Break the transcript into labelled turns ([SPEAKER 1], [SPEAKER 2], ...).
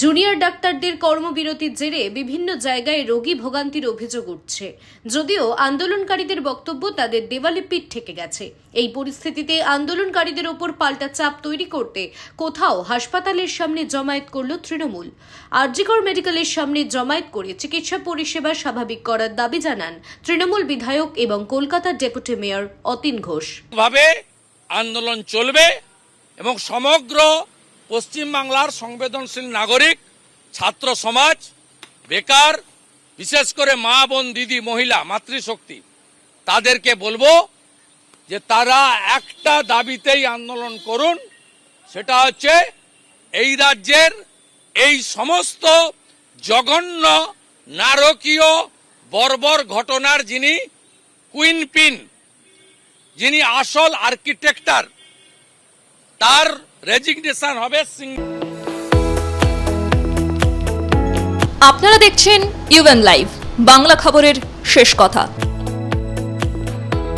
[SPEAKER 1] Junior ডাক্তারদের কর্মবিরতির জেরে বিভিন্ন জায়গায় রোগী ভোগান্তির অভিযোগ উঠছে। যদিও আন্দোলনকারীদের বক্তব্য তাদের দেওয়ালে পিঠ ঠেকে গেছে। এই পরিস্থিতিতে আন্দোলনকারীদের ওপর পাল্টা চাপ তৈরি করতে কোথাও হাসপাতালের সামনে জমায়েত করল তৃণমূল। আরজিকর মেডিকেলের সামনে জমায়েত করে চিকিৎসা পরিষেবা স্বাভাবিক করার দাবি জানান তৃণমূল বিধায়ক এবং কলকাতার ডেপুটি মেয়র অতীন ঘোষ।
[SPEAKER 2] ভাবে আন্দোলন চলবে এবং সমগ্র পশ্চিমবাংলার সংবেদনশীল নাগরিক, ছাত্র সমাজ, বেকার, বিশেষ করে মা, বোন, দিদি, মহিলা, মাতৃশক্তি, তাদেরকে বলব যে তারা একটা দাবিতেই আন্দোলন করুন, সেটা হচ্ছে এই রাজ্যের এই সমস্ত জঘন্য, নারকীয়, বর্বর ঘটনার যিনি কুইন পিন, যিনি আসল আর্কিটেক্টার, তার রেজিগনেশন হবে সিং-
[SPEAKER 3] আপনারা দেখছেন ইউএন লাইভ বাংলা খবরের শেষ কথা।